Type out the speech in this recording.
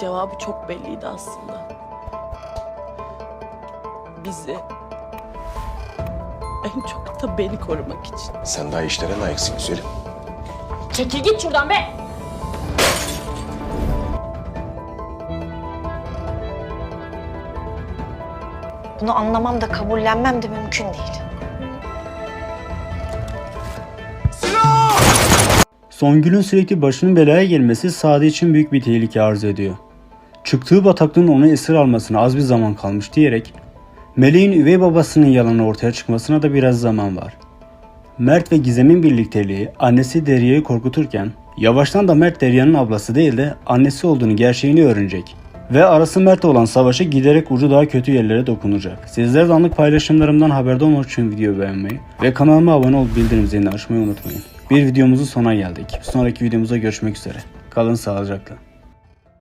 Cevabı çok belliydi aslında. Bizi en çok da beni korumak için. Sen daha işlere layıksın güzelim. Çekil git şuradan be. Bunu anlamam da kabullenmem de mümkün değil. Songül'ün sürekli başının belaya gelmesi Sade için büyük bir tehlike arz ediyor. Çıktığı bataklığın onu esir almasına az bir zaman kalmış diyerek Meleğin üvey babasının yalanı ortaya çıkmasına da biraz zaman var. Mert ve Gizem'in birlikteliği annesi Derya'yı korkuturken yavaştan da Mert Derya'nın ablası değil de annesi olduğunu gerçeğini öğrenecek. Ve arası Mert'le olan savaşı giderek ucu daha kötü yerlere dokunacak. Sizler de anlık paylaşımlarımdan haberdar olmak için videoyu beğenmeyi ve kanalıma abone olup bildirim zilini açmayı unutmayın. Bir videomuzun sonuna geldik. Sonraki videomuzda görüşmek üzere. Kalın sağlıcakla.